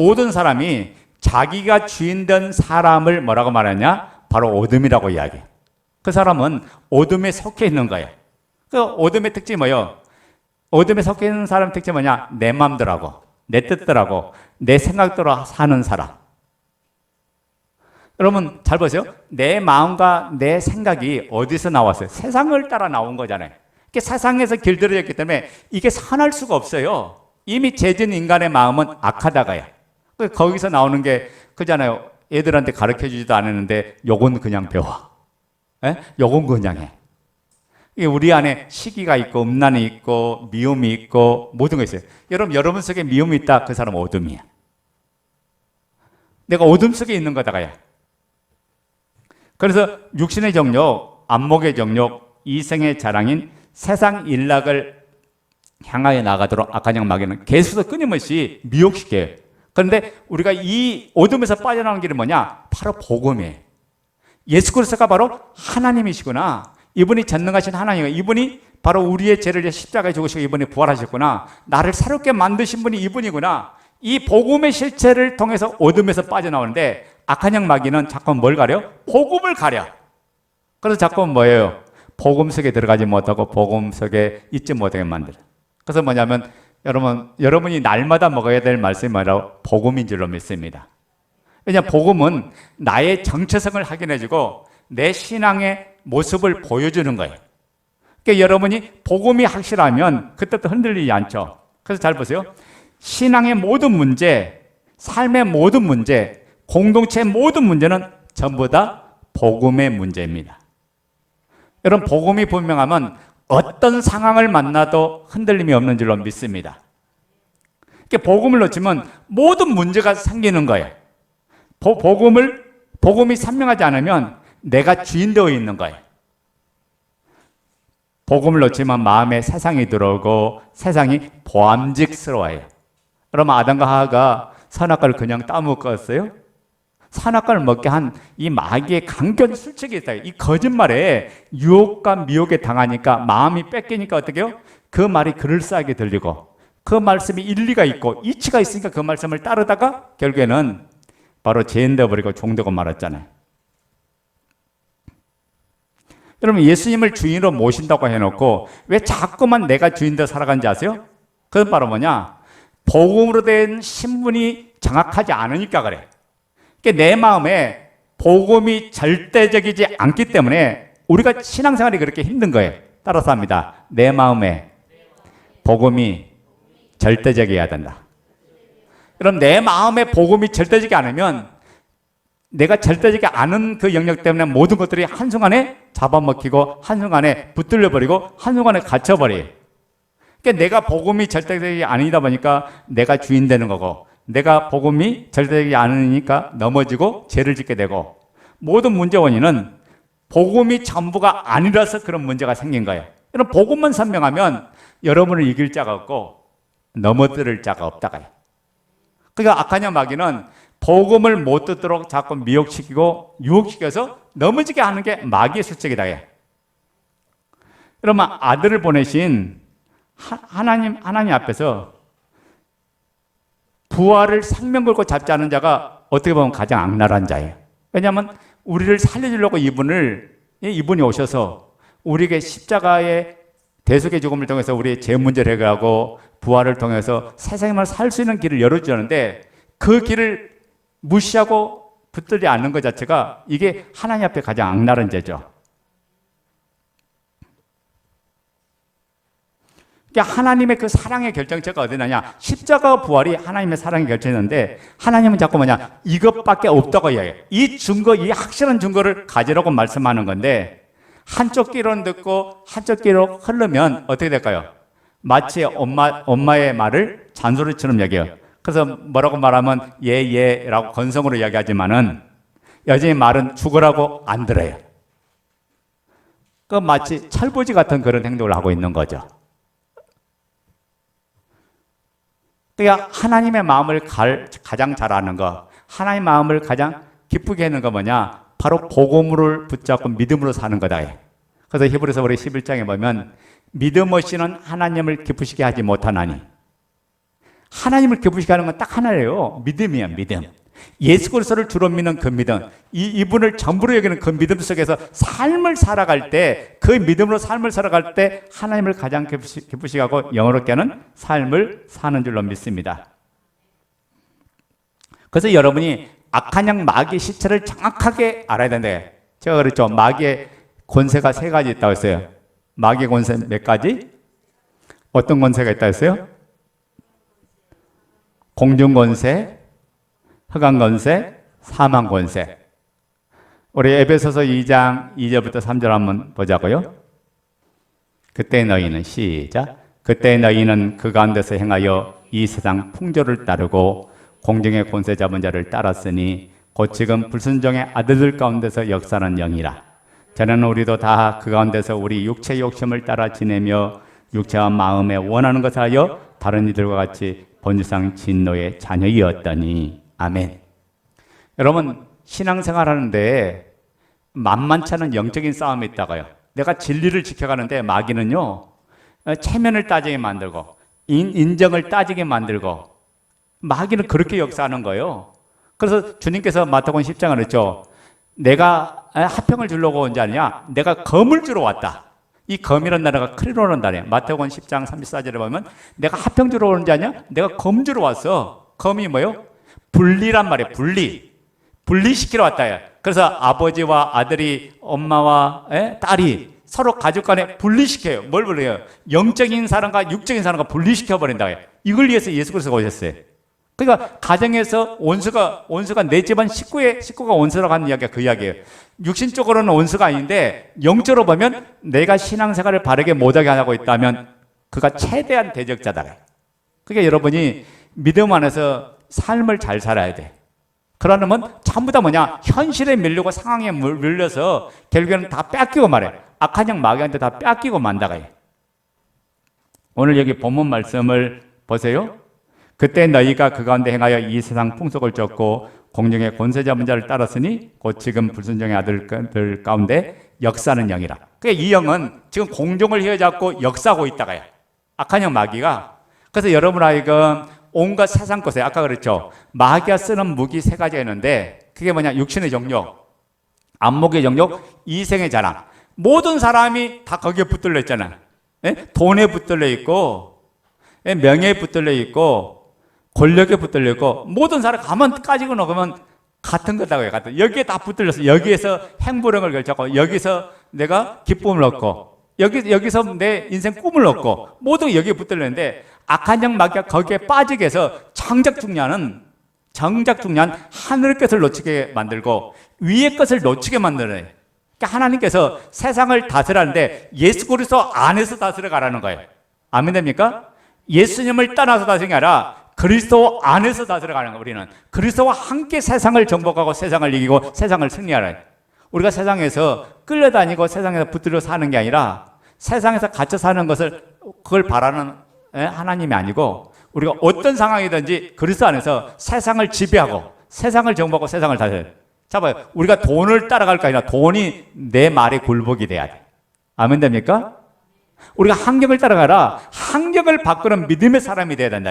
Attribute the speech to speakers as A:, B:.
A: 모든 사람이 자기가 주인된 사람을 뭐라고 말하냐? 바로 어둠이라고 이야기해. 그 사람은 어둠에 속해 있는 거예요. 그 어둠의 특징이 뭐예요? 어둠에 속해 있는 사람 특징이 뭐냐? 내 마음대로하고, 내 뜻대로하고, 내 생각대로 사는 사람. 여러분 잘 보세요. 내 마음과 내 생각이 어디서 나왔어요? 세상을 따라 나온 거잖아요. 이게 세상에서 길들여졌기 때문에 이게 선할 수가 없어요. 이미 죄진 인간의 마음은 악하다가야. 그 거기서 나오는 게 그잖아요. 애들한테 가르쳐 주지도 않았는데 요건 그냥 배워. 예? 요건 그냥 해. 우리 안에 시기가 있고 음란이 있고 미움이 있고 모든 거 있어요. 여러분 여러분 속에 미움이 있다. 그 사람 어둠이야. 내가 어둠 속에 있는 거다가야. 그래서 육신의 정욕, 안목의 정욕, 이생의 자랑인 세상 일락을 향하여 나가도록 악한 마귀는 계속해서 끊임없이 미혹시켜요. 그런데 우리가 이 어둠에서 빠져나오는 길이 뭐냐? 바로 복음이에요. 예수 그리스도가 바로 하나님이시구나. 이분이 전능하신 하나님, 이분이 바로 우리의 죄를 십자가에 죽으시고 이분이 부활하셨구나. 나를 새롭게 만드신 분이 이분이구나. 이 복음의 실체를 통해서 어둠에서 빠져나오는데 악한 영 마귀는 자꾸 뭘 가려? 복음을 가려. 그래서 자꾸 뭐예요? 복음 속에 들어가지 못하고 복음 속에 있지 못하게 만들어. 그래서 뭐냐면 여러분 여러분이 날마다 먹어야 될 말씀이 뭐라고 복음인 줄로 믿습니다. 왜냐 복음은 나의 정체성을 확인해주고 내 신앙의 모습을 보여주는 거예요. 그러니까 여러분이 복음이 확실하면 그때도 흔들리지 않죠. 그래서 잘 보세요. 신앙의 모든 문제, 삶의 모든 문제, 공동체의 모든 문제는 전부 다 복음의 문제입니다. 여러분 복음이 분명하면 어떤 상황을 만나도 흔들림이 없는 줄로 믿습니다. 이렇게 복음을 놓치면 모든 문제가 생기는 거예요. 보, 복음을 복음이 선명하지 않으면 내가 주인 되어 있는 거예요. 복음을 놓치면 마음에 세상이 들어오고 세상이 보암직스러워요. 그러면 아담과 하하가 선악과를 그냥 따먹었어요? 선악과를 먹게 한 이 마귀의 강경 술책이 있어요. 이 거짓말에 유혹과 미혹에 당하니까 마음이 뺏기니까 어떻게 해요? 그 말이 그럴싸하게 들리고 그 말씀이 일리가 있고 이치가 있으니까 그 말씀을 따르다가 결국에는 바로 죄인 되어버리고 종되고 말았잖아요. 여러분 예수님을 주인으로 모신다고 해놓고 왜 자꾸만 내가 주인 되어 살아간지 아세요? 그건 바로 뭐냐? 복음으로 된 신분이 정확하지 않으니까 그래. 그러니까 내 마음에 복음이 절대적이지 않기 때문에 우리가 신앙생활이 그렇게 힘든 거예요. 따라서 합니다. 내 마음에 복음이 절대적이어야 된다. 그럼 내 마음에 복음이 절대적이 않으면 내가 절대적이 않은 그 영역 때문에 모든 것들이 한순간에 잡아먹히고 한순간에 붙들려 버리고 한순간에 갇혀버려요. 그러니까 내가 복음이 절대적이 아니다 보니까 내가 주인 되는 거고 내가 복음이 절대적이 않으니까 넘어지고 죄를 짓게 되고 모든 문제 원인은 복음이 전부가 아니라서 그런 문제가 생긴 거예요. 여러분 복음만 선명하면 여러분을 이길 자가 없고 넘어뜨릴 자가 없다가요. 그러니까 영 마귀는 복음을 못 듣도록 자꾸 미혹시키고 유혹시켜서 넘어지게 하는 게 마귀의 수책이다. 여러분 아들을 보내신 하나님 하나님 앞에서 부활을 생명 걸고 잡지 않은 자가 어떻게 보면 가장 악랄한 자예요. 왜냐하면 우리를 살려주려고 이분을 이분이 오셔서 우리에게 십자가의 대속의 죽음을 통해서 우리의 죄 문제를 해결하고 부활을 통해서 세상을 살수 있는 길을 열어주는데 그 길을 무시하고 붙들지 않는 것 자체가 이게 하나님 앞에 가장 악랄한 죄죠. 그러니까 하나님의 그 사랑의 결정체가 어디냐냐? 십자가 부활이 하나님의 사랑의 결정인데 하나님은 자꾸 뭐냐? 이것밖에 없다고 이야기해요. 이 증거, 이 확실한 증거를 가지라고 말씀하는 건데 한쪽 귀로는 듣고 한쪽 귀로 흐르면 어떻게 될까요? 마치 엄마, 엄마의 말을 잔소리처럼 얘기해요. 그래서 뭐라고 말하면 예, 예라고 건성으로 이야기하지만은 여전히 말은 죽으라고 안 들어요. 그 마치 철부지 같은 그런 행동을 하고 있는 거죠. 그러니까 하나님의 마음을 가장 잘 아는 거, 하나님의 마음을 가장 기쁘게 하는 거 뭐냐? 바로 복음을 붙잡고 믿음으로 사는 거다. 그래서 히브리서 우리 11장에 보면 믿음 없이는 하나님을 기쁘시게 하지 못하나니 하나님을 기쁘시게 하는 건 딱 하나예요. 믿음이야, 믿음. 예수 그리스도를 주로 믿는 그 믿음, 이 이분을 전부로 여기는 그 믿음 속에서 삶을 살아갈 때, 그 믿음으로 삶을 살아갈 때 하나님을 가장 기쁘시, 기쁘시게 하고 영어롭게 하는 삶을 사는 줄로 믿습니다. 그래서 여러분이 악한 양 마귀의 시체를 정확하게 알아야 되는데, 제가 그랬죠. 마귀의 권세가 세 가지 있다고 했어요. 마귀의 권세 몇 가지? 어떤 권세가 있다고 했어요? 공중 권세, 흑암 권세, 사망 권세. 우리 에베소서 2장 2절부터 3절 한번 보자고요. 그때 너희는 시작. 그때 너희는 그 가운데서 행하여 이 세상 풍조를 따르고 공중의 권세 잡은 자를 따랐으니 곧 지금 불순종의 아들들 가운데서 역사는 영이라. 저는 우리도 다 그 가운데서 우리 육체 욕심을 따라 지내며 육체와 마음에 원하는 것을 하여 다른 이들과 같이 본질상 진노의 자녀이었더니 아멘. 여러분 신앙생활 하는데 만만치 않은 영적인 싸움이 있다가요. 내가 진리를 지켜가는데 마귀는요 어, 체면을 따지게 만들고 인, 인정을 따지게 만들고 마귀는 그렇게 역사하는 거예요. 그래서 주님께서 마태복음 10장을 했죠. 내가 하평을 주려고 온 게 아니야. 내가 검을 주러 왔다. 이 검이라는 나라가 크리로는 나라야. 마태복음 10장 34절에 보면 내가 하평 주러 오는 게 아니야. 내가 검 주러 왔어. 검이 뭐요? 분리란 말이야. 분리. 분리시키러 왔다. 그래서 아버지와 아들이 엄마와 에? 딸이 서로 가족 간에 분리시켜요. 뭘 분리해요? 영적인 사람과 육적인 사람과 분리시켜 버린다. 이걸 위해서 예수 그리스도가 오셨어요. 그러니까 가정에서 원수가 원수가 내 집안 식구의 식구가 원수라고 하는 이야기가 그 이야기예요. 육신적으로는 원수가 아닌데 영적으로 보면 내가 신앙생활을 바르게 못하게 하고 있다면 그가 최대한 대적자다. 그러니까 여러분이 믿음 안에서 삶을 잘 살아야 돼. 그러려면 전부 다 뭐냐 현실에 밀리고 상황에 물- 밀려서 결국에는 다 뺏기고 말해. 악한 영 마귀한테 다 뺏기고 만다가 해. 오늘 여기 본문 말씀을 보세요. 그때 너희가 그 가운데 행하여 이 세상 풍속을 쫓고 공중의 권세 잡은 자를 따랐으니 곧 지금 불순종의 아들들 가운데 역사는 영이라. 그러니까 이 영은 지금 공중을 휘어잡고 역사하고 있다가야. 악한 영 마귀가. 그래서 여러분 하여금 온갖 세상 것에 아까 그랬죠. 마귀가 쓰는 무기 세 가지가 있는데 그게 뭐냐? 육신의 정욕, 안목의 정욕, 이생의 자랑. 모든 사람이 다 거기에 붙들려 있잖아. 예? 돈에 붙들려 있고 예? 명예에 붙들려 있고 권력에 붙들려 있고 모든 사람 가만 까지고 놓으면 같은 거다고요. 같은. 여기에 다 붙들려서 여기에서 행불행을 결정하고 여기서 내가 기쁨을 얻고 여기 여기서 내 인생 꿈을 얻고 모두 여기에 붙들렸는데 악한 영 마귀가 거기에 빠지게 해서 정작 중요한 정작 중요한 하늘의 것을 놓치게 만들고 위의 것을 놓치게 만드는 그러니까 하나님께서 세상을 다스리는데 예수 그리스도 안에서 다스려 가라는 거예요. 아멘 됩니까? 예수님을 떠나서 다스리는 게 아니라 그리스도 안에서 다스려 가는 거예요. 우리는 그리스도와 함께 세상을 정복하고 세상을 이기고 세상을 승리하라. 우리가 세상에서 끌려다니고 세상에서 붙들려 사는 게 아니라 세상에서 갇혀 사는 것을 그걸 바라는 예, 하나님이 아니고 우리가 어떤 상황이든지 그리스도 안에서 세상을 지배하고 세상을 정복하고 세상을 다스려. 자 봐요. 우리가 돈을 따라갈 게 아니라 돈이 내 말에 굴복이 돼야 돼. 아멘 됩니까? 우리가 환경을 따라가라 환경을 바꾸는 믿음의 사람이 돼야 된다.